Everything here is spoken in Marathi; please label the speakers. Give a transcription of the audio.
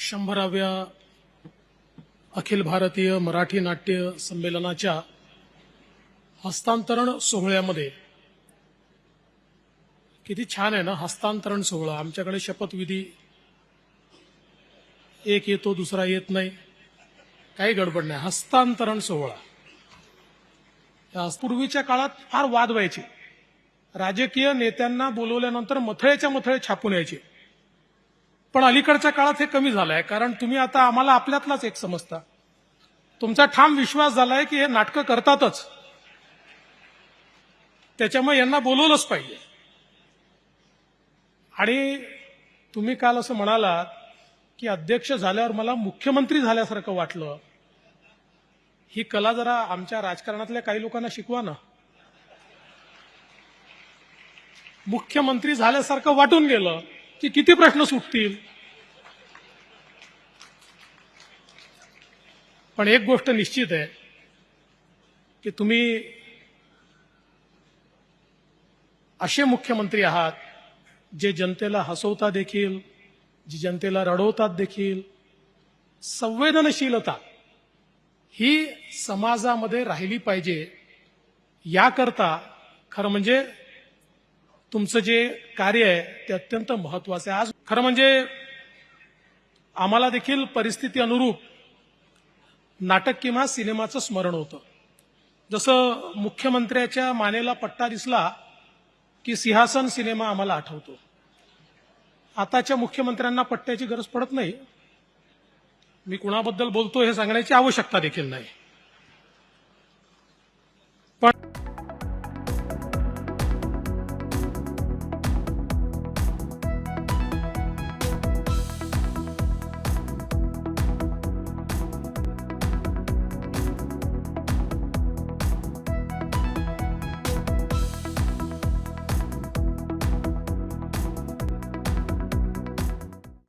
Speaker 1: शंभराव्या अखिल भारतीय मराठी नाट्य संमेलनाच्या हस्तांतरण सोहळ्यामध्ये किती छान आहे ना हस्तांतरण सोहळा. आमच्याकडे शपथविधी एक येतो दुसरा येत नाही. काही गडबड नाही. हस्तांतरण सोहळा. या पूर्वीच्या काळात फार वाद व्हायचे. राजकीय नेत्यांना बोलवल्यानंतर मथळेच्या मथळे छापून यायचे. पण अलीकडच्या काळात हे कमी झालं आहे कारण तुम्ही आता आम्हाला आपल्यातलाच एक समजता. तुमचा ठाम विश्वास झालाय की हे नाटकं करतातच. त्याच्यामुळे यांना बोलवलंच पाहिजे. आणि तुम्ही काल असं म्हणालात की अध्यक्ष झाल्यावर मला मुख्यमंत्री झाल्यासारखं वाटलं. ही कला जरा आमच्या राजकारणातल्या काही लोकांना शिकवा ना. मुख्यमंत्री झाल्यासारखं वाटून गेलं. की किती प्रश्न सुटतील? पण एक गोष्ट निश्चित आहे की तुम्ही असे मुख्यमंत्री आहात जे जनतेला हसवता देखील जी जनतेला रडवतात देखील संवेदनशीलता ही समाजामध्ये राहिली पाहिजे याकरता खरं म्हणजे तुमचं जे कार्य आहे ते अत्यंत महत्वाचं आहे. आज खरं म्हणजे आम्हाला देखील परिस्थिती अनुरूप नाटक किंवा सिनेमाचं स्मरण होतं. जसं मुख्यमंत्र्याच्या मानेला पट्टा दिसला की सिंहासन सिनेमा आम्हाला आठवतो. आताच्या मुख्यमंत्र्यांना पट्ट्याची गरज पडत नाही. मी कुणाबद्दल बोलतो हे सांगण्याची आवश्यकता देखील नाही. पण